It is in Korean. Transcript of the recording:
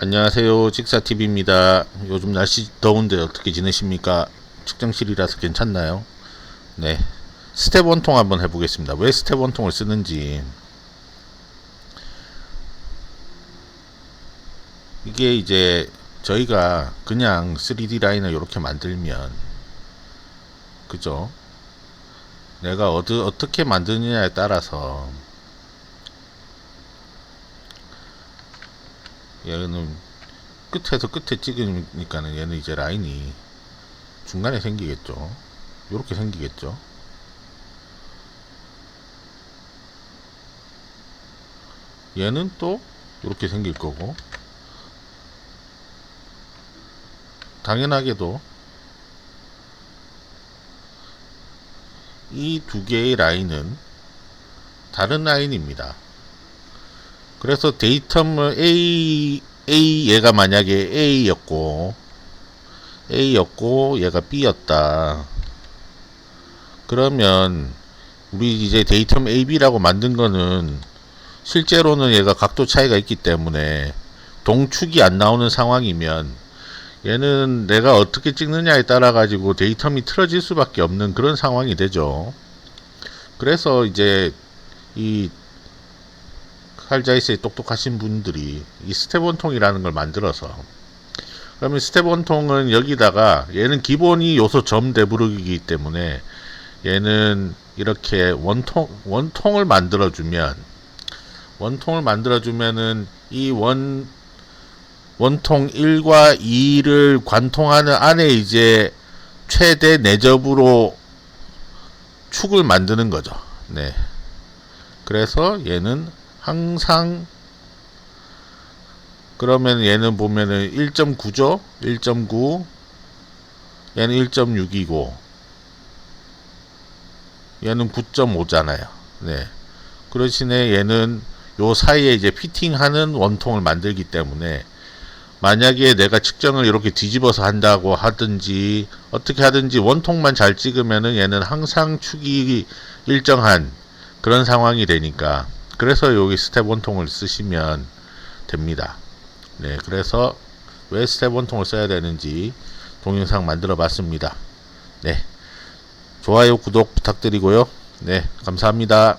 안녕하세요. 직사TV입니다. 요즘 날씨 더운데 어떻게 지내십니까? 측정실이라서 괜찮나요? 네. 스텝 원통 한번 해보겠습니다. 왜 스텝 원통을 쓰는지. 이게 이제 저희가 그냥 3D 라인을 이렇게 만들면 그죠? 내가 어드, 어떻게 만드느냐에 따라서 얘는 끝에서 끝에 찍으니까는 얘는 이제 라인이 중간에 생기겠죠. 이렇게 생기겠죠. 얘는 또 이렇게 생길 거고 당연하게도 이 두 개의 라인은 다른 라인입니다. 그래서 데이터물 A A 얘가 만약에 A였고 A였고 얘가 B였다. 그러면 우리 이제 데이터물 AB라고 만든 거는 실제로는 얘가 각도 차이가 있기 때문에 동축이 안 나오는 상황이면 얘는 내가 어떻게 찍느냐에 따라 가지고 데이터이 틀어질 수밖에 없는 그런 상황이 되죠. 그래서 이제 이 칼자이스의 똑똑하신 분들이 이 스텝 원통이라는 걸 만들어서 그러면 스텝 원통은 여기다가 얘는 기본이 요소 점 대부르기이기 때문에 얘는 이렇게 원통 원통을 만들어 주면 원통을 만들어 주면은 이 원 원통 1과 2를 관통하는 안에 이제 최대 내접으로 축을 만드는 거죠. 네. 그래서 얘는 항상 그러면 얘는 보면은 1.9죠? 1.9 얘는 1.6이고 얘는 9.5잖아요. 네. 그 대신에 얘는 요 사이에 이제 피팅하는 원통을 만들기 때문에 만약에 내가 측정을 이렇게 뒤집어서 한다고 하든지 어떻게 하든지 원통만 잘 찍으면은 얘는 항상 축이 일정한 그런 상황이 되니까 그래서 여기 스텝 원통을 쓰시면 됩니다. 네, 그래서 왜 스텝 원통을 써야 되는지 동영상 만들어 봤습니다. 네. 좋아요, 구독 부탁드리고요. 네, 감사합니다.